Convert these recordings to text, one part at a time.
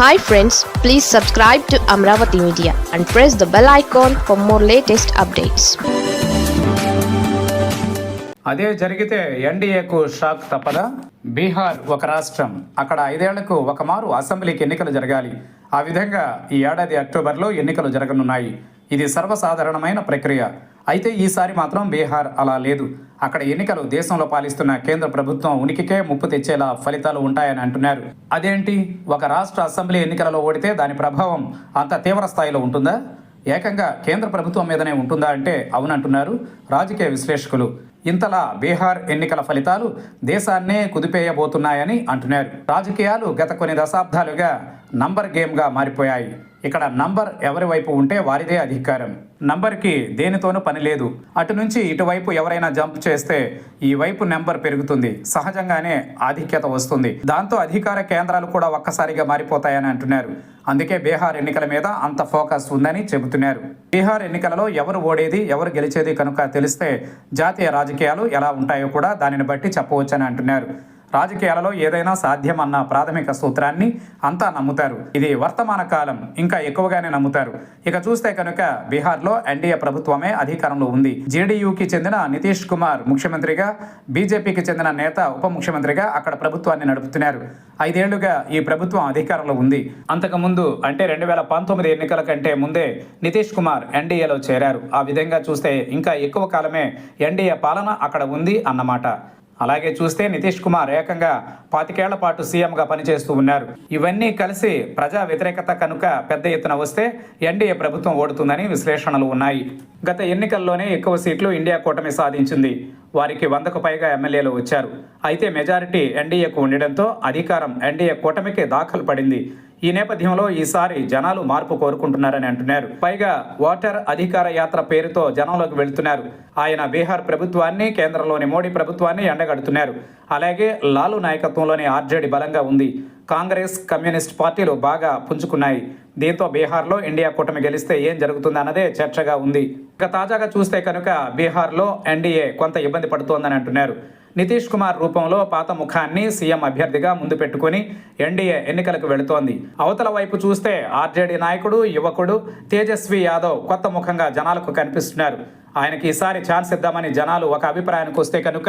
Hi friends please subscribe to Amaravati media and press the bell icon for more latest updates అదే జరిగితే ఎన్డీఏకు shock తప్పదా? బీహార్ ఒక రాష్ట్రం అక్కడ ఐదేళ్ళకు ఒక మారు అసెంబ్లీకి ఎన్నికలు జరగాలి. ఆ విధంగా ఈ ఏడాది అక్టోబర్లో ఎన్నికలు జరగనున్నాయి. ఇది సర్వసాధారణమైన ప్రక్రియ. అయితే ఈసారి మాత్రం బీహార్ అలా లేదు. అక్కడ ఎన్నికలు దేశంలో పాలిస్తున్న కేంద్ర ప్రభుత్వం ఉనికికే ముప్పు తెచ్చేలా ఫలితాలు ఉంటాయని అంటున్నారు. అదేంటి? ఒక రాష్ట్ర అసెంబ్లీ ఎన్నికలలో ఓడితే దాని ప్రభావం అంత తీవ్ర స్థాయిలో ఉంటుందా? ఏకంగా కేంద్ర ప్రభుత్వం మీదనే ఉంటుందా అంటే అవునంటున్నారు రాజకీయ విశ్లేషకులు. ఇంతలా బీహార్ ఎన్నికల ఫలితాలు దేశాన్నే కుదిపేయబోతున్నాయని అంటున్నారు. రాజకీయాలు గత కొన్ని దశాబ్దాలుగా నంబర్ గేమ్గా మారిపోయాయి. ఇక్కడ నంబర్ ఎవరి వైపు ఉంటే వారిదే అధికారం. నంబర్కి దేనితోనూ పని లేదు. అటు నుంచి ఇటువైపు ఎవరైనా జంప్ చేస్తే ఈ వైపు నెంబర్ పెరుగుతుంది. సహజంగానే ఆధిక్యత వస్తుంది. దాంతో అధికార కేంద్రాలు కూడా ఒక్కసారిగా మారిపోతాయని అంటున్నారు. అందుకే బీహార్ ఎన్నికల మీద అంత ఫోకస్ ఉందని చెబుతున్నారు. బీహార్ ఎన్నికలలో ఎవరు ఓడేది ఎవరు గెలిచేది కనుక తెలిస్తే జాతీయ రాజకీయాలు ఎలా ఉంటాయో కూడా దానిని బట్టి చెప్పవచ్చని అంటున్నారు. రాజకీయాలలో ఏదైనా సాధ్యం అన్న ప్రాథమిక సూత్రాన్ని అంతా నమ్ముతారు. ఇది వర్తమాన కాలం ఇంకా ఎక్కువగానే నమ్ముతారు. ఇక చూస్తే కనుక బీహార్లో ఎన్డీఏ ప్రభుత్వమే అధికారంలో ఉంది. జేడీయూకి చెందిన నితీష్ కుమార్ ముఖ్యమంత్రిగా బీజేపీకి చెందిన నేత ఉప ముఖ్యమంత్రిగా అక్కడ ప్రభుత్వాన్ని నడుపుతున్నారు. ఐదేళ్ళుగా ఈ ప్రభుత్వం అధికారంలో ఉంది. అంతకుముందు అంటే రెండు వేల పంతొమ్మిది ఎన్నికల కంటే ముందే నితీష్ కుమార్ ఎన్డీఏలో చేరారు. ఆ విధంగా చూస్తే ఇంకా ఎక్కువ కాలమే ఎన్డీఏ పాలన అక్కడ ఉంది అన్నమాట. అలాగే చూస్తే నితీష్ కుమార్ ఏకంగా పాతికేళ్ళ పాటు సీఎంగా పనిచేస్తూ ఉన్నారు. ఇవన్నీ కలిసి ప్రజా వ్యతిరేకత కనుక పెద్ద ఎత్తున వస్తే ఎన్డీఏ ప్రభుత్వం ఓడుతుందని విశ్లేషణలు ఉన్నాయి. గత ఎన్నికల్లోనే ఎక్కువ సీట్లు ఇండియా కూటమి సాధించింది. వారికి వందకు పైగా ఎమ్మెల్యేలు వచ్చారు. అయితే మెజారిటీ ఎన్డీఏకు ఉండడంతో అధికారం ఎన్డీఏ కూటమికి దాఖలు పడింది. ఈ నేపథ్యంలో ఈసారి జనాలు మార్పు కోరుకుంటున్నారని అంటున్నారు. పైగా ఓటర్ అధికార యాత్ర పేరుతో జనంలోకి వెళ్తున్నారు. ఆయన బీహార్ ప్రభుత్వాన్ని కేంద్రంలోని మోడీ ప్రభుత్వాన్ని ఎండగడుతున్నారు. అలాగే లాలు నాయకత్వంలోని ఆర్జేడీ బలంగా ఉంది. కాంగ్రెస్ కమ్యూనిస్ట్ పార్టీలు బాగా పుంజుకున్నాయి. దీంతో బీహార్లో ఇండియా కూటమి గెలిస్తే ఏం జరుగుతుందన్నదే చర్చగా ఉంది. ఇక తాజాగా చూస్తే కనుక బీహార్లో ఎన్డీఏ కొంత ఇబ్బంది పడుతోందని అంటున్నారు. నితీష్ కుమార్ రూపంలో పాత ముఖాన్ని సీఎం అభ్యర్థిగా ముందు పెట్టుకుని ఎన్డీఏ ఎన్నికలకు వెళుతోంది. అవతల వైపు చూస్తే ఆర్జేడీ నాయకుడు యువకుడు తేజస్వి యాదవ్ కొత్త ముఖంగా జనాలకు కనిపిస్తున్నారు. ఆయనకి ఈసారి ఛాన్స్ ఇద్దామని జనాలు ఒక అభిప్రాయానికి వస్తే కనుక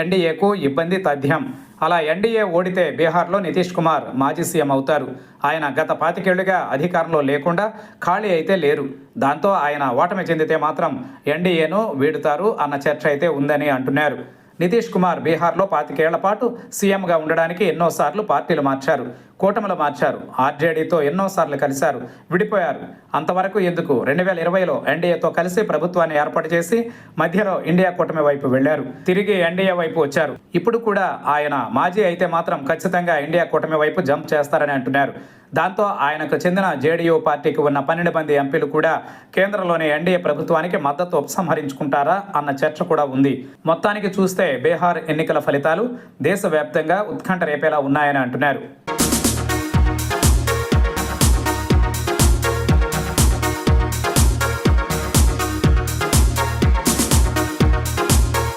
ఎన్డీఏకు ఇబ్బంది తథ్యం. అలా ఎన్డీఏ ఓడితే బీహార్లో నితీష్ కుమార్ మాజీ సీఎం అవుతారు. ఆయన గత పాతికేళ్ళుగా అధికారంలో లేకుండా ఖాళీ అయితే లేరు. దాంతో ఆయన ఓటమి చెందితే మాత్రం ఎన్డీఏను వీడుతారు అన్న చర్చ అయితే ఉందని అంటున్నారు. నితీష్ కుమార్ బీహార్లో పాతికేళ్ళ పాటు సీఎంగా ఉండడానికి ఎన్నోసార్లు పార్టీలు మార్చారు. కూటమిలో మార్చారు. ఆర్జేడీతో ఎన్నోసార్లు కలిశారు. విడిపోయారు. అంతవరకు ఎందుకు? రెండు వేల ఇరవైలో ఎన్డీఏతో కలిసి ప్రభుత్వాన్ని ఏర్పాటు చేసి మధ్యలో ఇండియా కూటమి వైపు వెళ్ళారు తిరిగి ఎన్డీఏ వైపు వచ్చారు. ఇప్పుడు కూడా ఆయన మాజీ అయితే మాత్రం ఖచ్చితంగా ఇండియా కూటమి వైపు జంప్ చేస్తారని అంటున్నారు. దాంతో ఆయనకు చెందిన జేడీయూ పార్టీకి ఉన్న పన్నెండు మంది ఎంపీలు కూడా కేంద్రంలోని ఎన్డీఏ ప్రభుత్వానికి మద్దతు ఉపసంహరించుకుంటారా అన్న చర్చ కూడా ఉంది. మొత్తానికి చూస్తే బీహార్ ఎన్నికల ఫలితాలు దేశవ్యాప్తంగా ఉత్కంఠ రేపేలా ఉన్నాయని అంటున్నారు.